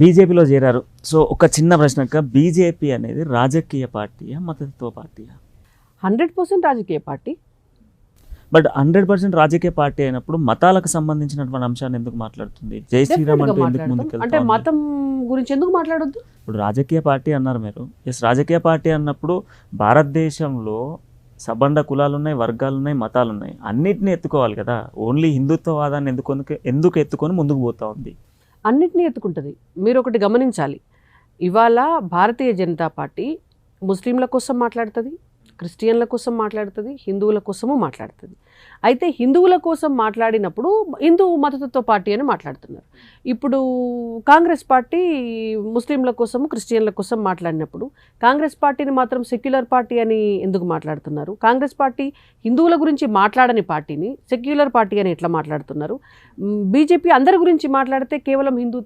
బీజేపీలో చేరారు. సో ఒక చిన్న ప్రశ్న బీజేపీ అనేది రాజకీయ పార్టీయా మతతత్వ పార్టీయా? హండ్రెడ్ పర్సెంట్ రాజకీయ పార్టీ. బట్ హండ్రెడ్ పర్సెంట్ రాజకీయ పార్టీ అయినప్పుడు మతాలకు సంబంధించినటువంటి అంశాన్ని ఎందుకు మాట్లాడుతుంది? జై శ్రీరామ్ అంటే ఎందుకు. అంటే మతం గురించి ఎందుకు మాట్లాడొద్దు? ఇప్పుడు రాజకీయ పార్టీ అన్నారు మీరు. ఎస్ రాజకీయ పార్టీ అన్నప్పుడు భారతదేశంలో సబండ కులాలు ఉన్నాయి వర్గాలు ఉన్నాయి మతాలు ఉన్నాయి అన్నిటిని ఎత్తుకోవాలి కదా. ఓన్లీ హిందుత్వవాదాన్ని ఎందుకు ఎందుకు ఎత్తుకొని ముందుకు పోతా ఉంది? అన్నిటినీ ఎత్తుకుంటుంది. మీరు ఒకటి గమనించాలి. ఇవాళ భారతీయ జనతా పార్టీ ముస్లింల కోసం మాట్లాడుతుంది క్రిస్టియన్ల కోసం మాట్లాడుతుంది హిందువుల కోసము మాట్లాడుతుంది. అయితే హిందువుల కోసం మాట్లాడినప్పుడు హిందూ మతతత్వ పార్టీ అని మాట్లాడుతున్నారు. ఇప్పుడు కాంగ్రెస్ పార్టీ ముస్లింల కోసము క్రిస్టియన్ల కోసం మాట్లాడినప్పుడు కాంగ్రెస్ పార్టీని మాత్రం సెక్యులర్ పార్టీ అని ఎందుకు మాట్లాడుతున్నారు? కాంగ్రెస్ పార్టీ హిందువుల గురించి మాట్లాడని పార్టీని సెక్యులర్ పార్టీ అని ఎట్లా మాట్లాడుతున్నారు? బీజేపీ అందరి గురించి మాట్లాడితే కేవలం హిందూ